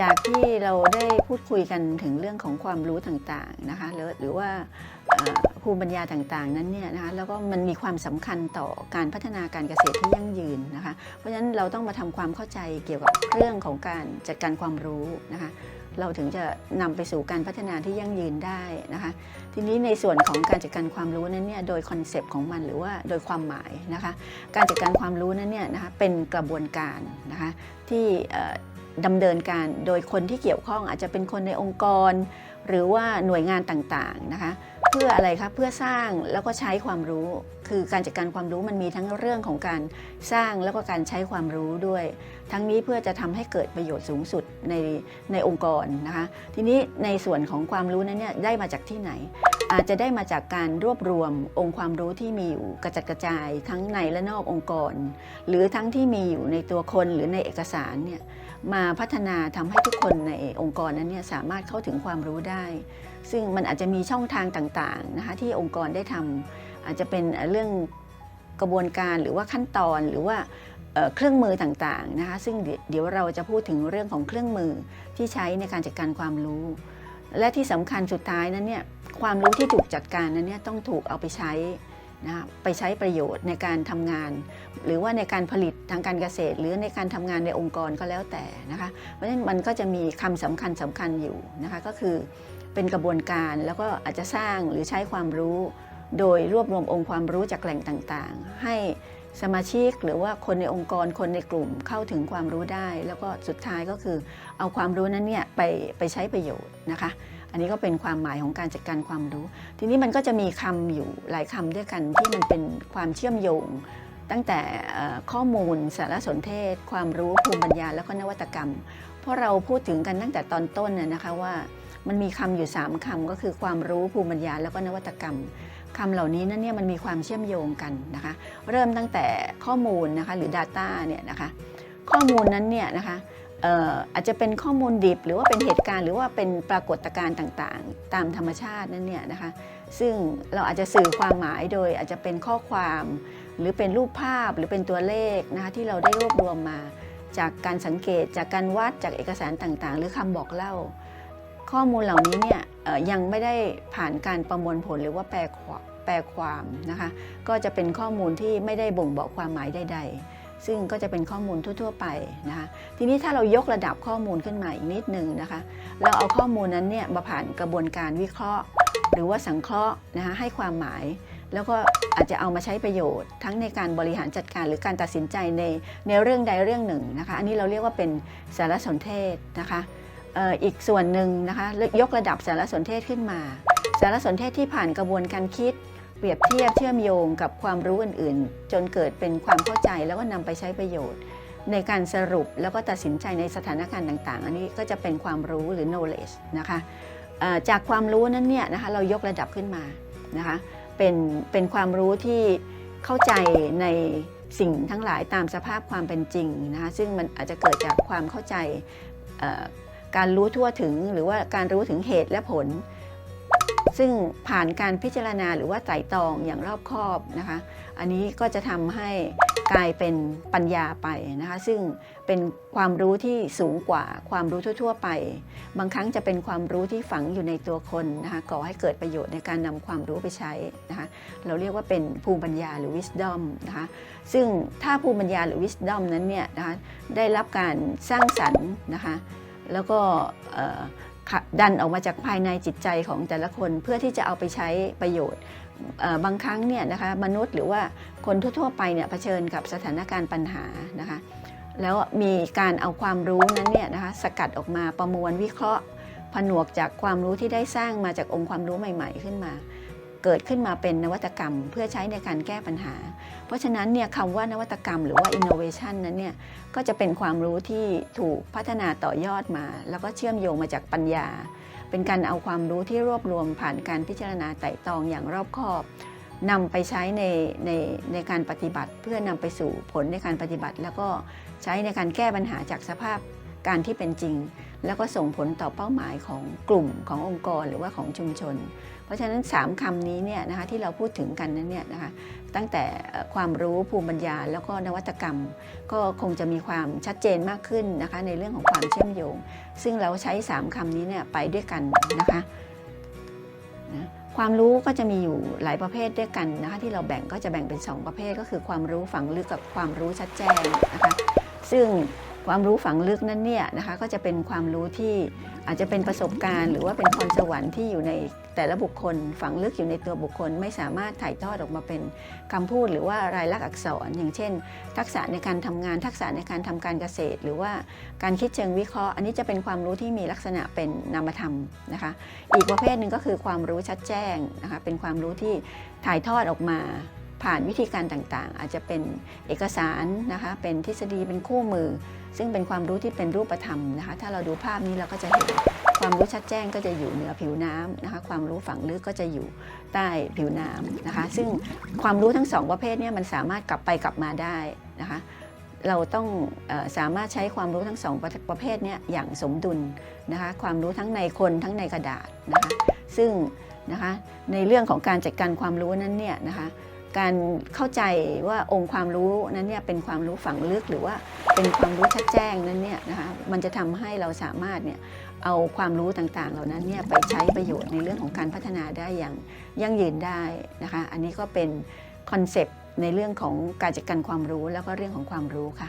จากที่เราได้พูดคุยกันถึงเรื่องของความรู้ต่างๆนะคะหรือหรือว่าภูมิปัญญาต่างๆนั้นเนี่ยนะคะแล้วก็มันมีความสำคัญต่อการพัฒนาการเกษตรที่ยั่งยืนนะคะเพราะฉะนั้นเราต้องมาทำความเข้าใจเกี่ยวกับเรื่องของการจัดการความรู้นะคะเราถึงจะนำไปสู่การพัฒนาที่ยั่งยืนได้นะคะทีนี้ในส่วนของการจัดการความรู้นั้นเนี่ยโดยคอนเซปต์ของมันหรือว่าโดยความหมายนะคะการจัดการความรู้นั้นเนี่ยนะคะเป็นกระบวนการนะคะที่ ดำเนินการโดยคนที่เกี่ยวข้องอาจจะเป็นคนในองค์กร หรือว่าหน่วยงานต่างๆนะคะ เพื่ออะไรคะเพื่อสร้างแล้วก็ใช้ความรู้ คือการจัดการความรู้มันมีทั้งเรื่องของการสร้างแล้วก็การใช้ความรู้ด้วย ทั้งนี้เพื่อจะทำให้เกิดประโยชน์สูงสุดในในองค์กรนะคะทีนี้ในส่วนของความรู้นั้นเนี่ยได้มาจากที่ไหน อาจจะได้มาจากการรวบรวมองค์ความรู้ที่มีอยู่กระจัดกระจาย ทั้งในและนอกองค์กร หรือทั้งที่มีอยู่ในตัวคนหรือในเอกสารเนี่ยมาพัฒนาทำให้ทุกคนในองค์กรนั้นเนี่ยสามารถเข้าถึงความรู้ได้ ซึ่งมันอาจจะมีช่องทางต่างๆนะคะที่องค์กรได้ทำอาจจะเป็นเรื่องกระบวนการหรือว่าขั้นตอนหรือว่าเครื่องมือต่างๆนะคะซึ่งเดี๋ยวเราจะพูดถึงเรื่องของเครื่องมือที่ใช้ในการจัดการความรู้ และที่สำคัญสุดท้ายนั้นเนี่ยความรู้ที่ถูกจัดการนั้นเนี่ยต้องถูกเอาไปใช้นะคะไปใช้ประโยชน์ในการทำงาน หรือว่าในการผลิตทางการเกษตร หรือในการทำงานในองค์กรก็แล้วแต่นะคะเพราะฉะนั้นมันก็จะมีคำสำคัญสำคัญอยู่นะคะก็คือ เป็นกระบวนการแล้วก็อาจจะสร้างหรือใช้ความรู้ โดยรวบรวมองค์ความรู้จากแหล่งต่างๆ ให้สมาชิกหรือว่าคนในองค์กรคนในกลุ่มเข้าถึงความรู้ได้ แล้วก็สุดท้ายก็คือเอาความรู้นั้นเนี่ยไปไปใช้ประโยชน์นะคะ อันนี้ก็เป็นความหมายของการจัดการความรู้ ทีนี้มันก็จะมีคำอยู่หลายคำด้วยกันที่มันเป็นความเชื่อมโยง ตั้งแต่ข้อมูลสารสนเทศ ความรู้ภูมิปัญญา แล้วก็นวัตกรรม เพราะเราพูดถึงกันตั้งแต่ตอนต้นน่นะคะว่า มันมีคำอยู่ 3คำก็คือความรู้ภูมิปัญญาแล้วก็นวัตกรรมคำเหล่านี้นั่นเนี่ยมันมีความเชื่อมโยงกันนะคะเริ่มตั้งแต่ข้อมูลนะคะหรือ Data เนี่ยนะคะข้อมูลนั้นเนี่ยนะคะอออาจจะเป็นข้อมูลดิบหรือว่าเป็นเหตุการณ์หรือว่าเป็นปรากฏการณ์ต่างๆ ตามธรรมชาตินั่นเนี่ยนะคะซึ่งเราอาจจะสื่อความหมายโดยอาจจะเป็นข้อความ หรือเป็นรูปภาพหรือเป็นตัวเลขนะคะที่เราได้รวบรวมมา จากการสังเกตจากการวัดจากเอกสารต่างๆ หรือคำบอกเล่า ข้อมูลเหล่านี้เนี่ยยังไม่ได้ผ่านการประมวลผลหรือว่าแปลความแปลความนะคะ ก็จะเป็นข้อมูลที่ไม่ได้บ่งบอกความหมายใด ๆ ซึ่งก็จะเป็นข้อมูลทั่ว ๆ ไปนะคะ ทีนี้ถ้าเรายกระดับข้อมูลขึ้นมาอีกนิดนึงนะคะ เราเอาข้อมูลนั้นเนี่ยมาผ่านกระบวนการวิเคราะห์ หรือว่าสังเคราะห์นะคะให้ความหมายแล้วก็อาจจะเอามาใช้ประโยชน์ ทั้งในการบริหารจัดการหรือการตัดสินใจในในเรื่องใดเรื่องหนึ่งนะคะ อันนี้เราเรียกว่าเป็นสารสนเทศนะคะ อีกส่วนหนึ่งนะคะยกระดับสารสนเทศขึ้นมา สารสนเทศที่ผ่านกระบวนการคิด เปรียบเทียบเชื่อมโยงกับความรู้อื่น ๆ จนเกิดเป็นความเข้าใจแล้วก็นำไปใช้ประโยชน์ ในการสรุปแล้วก็ตัดสินใจในสถานการณ์ต่าง ๆ อันนี้ก็จะเป็นความรู้หรือ knowledge นะคะจากความรู้นั้นเนี่ยนะคะเรายกระดับขึ้นมานะคะเป็นเป็นความรู้ที่เข้าใจในสิ่งทั้งหลายตามสภาพความเป็นจริงนะคะซึ่งมันอาจจะเกิดจากความเข้าใจ การรู้ทั่วถึงหรือว่าการรู้ถึงเหตุและผล ซึ่งผ่านการพิจารณาหรือว่าไต่ตองอย่างรอบคอบนะคะ อันนี้ก็จะทำให้กลายเป็นปัญญาไปนะคะ ซึ่งเป็นความรู้ที่สูงกว่าความรู้ทั่ว ๆ ไป บางครั้งจะเป็นความรู้ที่ฝังอยู่ในตัวคนนะคะก่อให้เกิดประโยชน์ในการนำความรู้ไปใช้นะคะเราเรียกว่าเป็นภูมิปัญญาหรือ wisdom นะคะซึ่งถ้าภูมิปัญญาหรือ wisdom นั้นเนี่ยนะคะได้รับการสร้างสรรค์นะคะ แล้วก็ดันออกมาจากภายในจิตใจของแต่ละคนเพื่อที่จะเอาไปใช้ประโยชน์บางครั้งเนี่ยนะคะมนุษย์หรือว่าคนทั่ว ๆ ไปเนี่ยเผชิญกับสถานการณ์ปัญหานะคะแล้วมีการเอาความรู้นั้นเนี่ยนะคะสกัดออกมาประมวลวิเคราะห์ ผนวกจากความรู้ที่ได้สร้างมาจากองค์ความรู้ใหม่ ๆ ขึ้นมา เกิดขึ้นมาเป็นนวัตกรรม เพื่อใช้ในการแก้ปัญหา เพราะฉะนั้นเนี่ยคำว่านวัตกรรมหรือว่า innovation นั้นเนี่ยก็จะเป็นความรู้ที่ถูกพัฒนาต่อยอดมา แล้วก็เชื่อมโยงมาจากปัญญา เป็นการเอาความรู้ที่รวบรวมผ่านการพิจารณาไต่ตรองอย่างรอบคอบนำไปใช้ในในในการปฏิบัติ เพื่อนำไปสู่ผลในการปฏิบัติ แล้วก็ใช้ในการแก้ปัญหาจากสภาพ การที่เป็นจริง แล้วก็ส่งผลต่อเป้าหมายของกลุ่มขององค์กรหรือว่าของชุมชน เพราะฉะนั้น 3คำนี้เนี่ยนะคะที่เราพูดถึงกันนั้นเนี่ยนะคะตั้งแต่ความรู้ภูมิปัญญา แล้วก็นวัตกรรม ก็คงจะมีความชัดเจนมากขึ้นนะคะในเรื่องของความเชื่อมโยง ซึ่งเราใช้ 3คำนี้เนี่ยไปด้วยกันนะคะนะความรู้ก็จะมีอยู่หลายประเภทด้วยกันนะคะที่เราแบ่งก็จะแบ่งเป็น 2 ประเภทก็คือความรู้ฝังลึกกับความรู้ชัดแจ้งนะคะซึ่ง ความรู้ฝังลึกนั้นเนี่ยนะคะก็จะเป็นความรู้ที่อาจจะเป็นประสบการณ์ หรือว่าเป็นพรสวรรค์ที่อยู่ในแต่ละบุคคล ฝังลึกอยู่ในตัวบุคคล ไม่สามารถถ่ายทอดออกมาเป็นคำพูด หรือว่ารายลักษณ์อักษร อย่างเช่น ทักษะในการทำงาน ทักษะในการทำการเกษตร หรือว่าการคิดเชิงวิเคราะห์ อันนี้จะเป็นความรู้ที่มีลักษณะเป็นนามธรรมนะคะอีกประเภทหนึ่งก็คือความรู้ชัดแจ้งนะคะเป็นความรู้ที่ถ่ายทอดออกมา ผ่านวิธีการต่างๆ อาจจะเป็นเอกสารนะคะ เป็นทฤษฎีเป็นคู่มือ ซึ่งเป็นความรู้ที่เป็นรูปธรรมนะคะ ถ้าเราดูภาพนี้เราก็จะเห็นความรู้ชัดแจ้งก็จะอยู่เหนือผิวน้ำนะคะ ความรู้ฝังลึกก็จะอยู่ใต้ผิวน้ำนะคะ ซึ่งความรู้ทั้งสองประเภทเนี้มันสามารถกลับไปกลับมาได้นะคะ เราต้องอสามารถใช้ความรู้ทั้งสองประประเภทเนี้อย่างสมดุลนะคะ ความรู้ทั้งในคนทั้งในกระดาษนะคะ ซึ่งนะคะในเรื่องของการจัดการความรู้นั้นเนี่ยนะคะ การเข้าใจว่าองค์ความรู้นั้นเนี่ยเป็นความรู้ฝังลึกหรือว่าเป็นความรู้ชัดแจ้งนั้นเนี่ยนะคะมันจะทำให้เราสามารถเนี่ยเอาความรู้ต่างๆ เหล่านั้นเนี่ยไปใช้ประโยชน์ในเรื่องของการพัฒนาได้อย่างยั่งยืนได้นะคะอันนี้ก็เป็นคอนเซปต์ในเรื่องของการจัดการความรู้แล้วก็เรื่องของความรู้ค่ะ